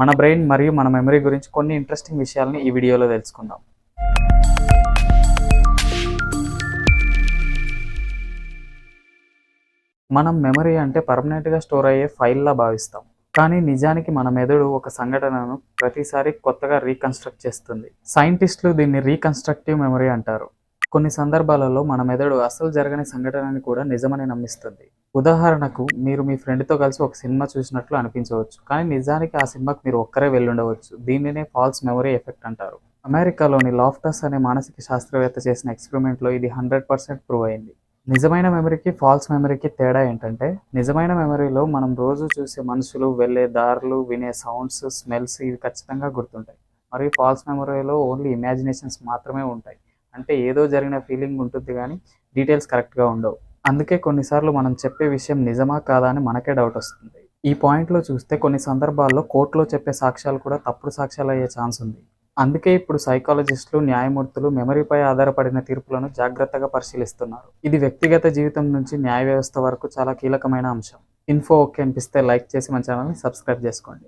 మన బ్రెయిన్ మరియు మన మెమరీ గురించి కొన్ని ఇంట్రెస్టింగ్ విషయాలని ఈ వీడియోలో తెలుసుకుందాం. మనం మెమరీ అంటే పర్మనెంట్గా స్టోర్ అయ్యే ఫైల్లా భావిస్తాం. కానీ నిజానికి మన మెదడు ఒక సంఘటనను ప్రతిసారి కొత్తగా రీకన్స్ట్రక్ట్ చేస్తుంది. సైంటిస్టులు దీన్ని రీకన్స్ట్రక్టివ్ మెమరీ అంటారు. కొన్ని సందర్భాలలో మన మెదడు అసలు జరగని సంఘటనని కూడా నిజమని నమ్మిస్తుంది. ఉదాహరణకు మీరు మీ ఫ్రెండ్తో కలిసి ఒక సినిమా చూసినట్లు అనిపించవచ్చు కానీ నిజానికి ఆ సినిమాకి మీరు ఒక్కరే వెళ్ళుండవచ్చు. దీనినే ఫాల్స్ మెమరీ ఎఫెక్ట్ అంటారు. అమెరికాలోని లాఫ్టస్ అనే మానసిక శాస్త్రవేత్త చేసిన ఎక్స్పెరిమెంట్లో ఇది హండ్రెడ్ పర్సెంట్ ప్రూవ్ అయింది. నిజమైన మెమరీకి ఫాల్స్ మెమరీకి తేడా ఏంటంటే నిజమైన మెమరీలో మనం రోజు చూసే మనుషులు వెళ్ళే దారులు వినే సౌండ్స్ స్మెల్స్ ఇవి ఖచ్చితంగా గుర్తుంటాయి. మరియు ఫాల్స్ మెమరీలో ఓన్లీ ఇమాజినేషన్స్ మాత్రమే ఉంటాయి. అంటే ఏదో జరిగిన ఫీలింగ్ ఉంటుంది కానీ డీటెయిల్స్ కరెక్ట్గా ఉండవు. అందుకే కొన్నిసార్లు మనం చెప్పే విషయం నిజమా కాదా అని మనకే డౌట్ వస్తుంది. ఈ పాయింట్లో చూస్తే కొన్ని సందర్భాల్లో కోర్టులో చెప్పే సాక్ష్యాలు కూడా తప్పుడు సాక్ష్యాలు అయ్యే ఛాన్స్ ఉంది. అందుకే ఇప్పుడు సైకాలజిస్టులు న్యాయమూర్తులు మెమరీపై ఆధారపడిన తీర్పులను జాగ్రత్తగా పరిశీలిస్తున్నారు. ఇది వ్యక్తిగత జీవితం నుంచి న్యాయ వ్యవస్థ వరకు చాలా కీలకమైన అంశం. ఇన్ఫో ఓకే అనిపిస్తే లైక్ చేసి మన ఛానల్ని సబ్స్క్రైబ్ చేసుకోండి.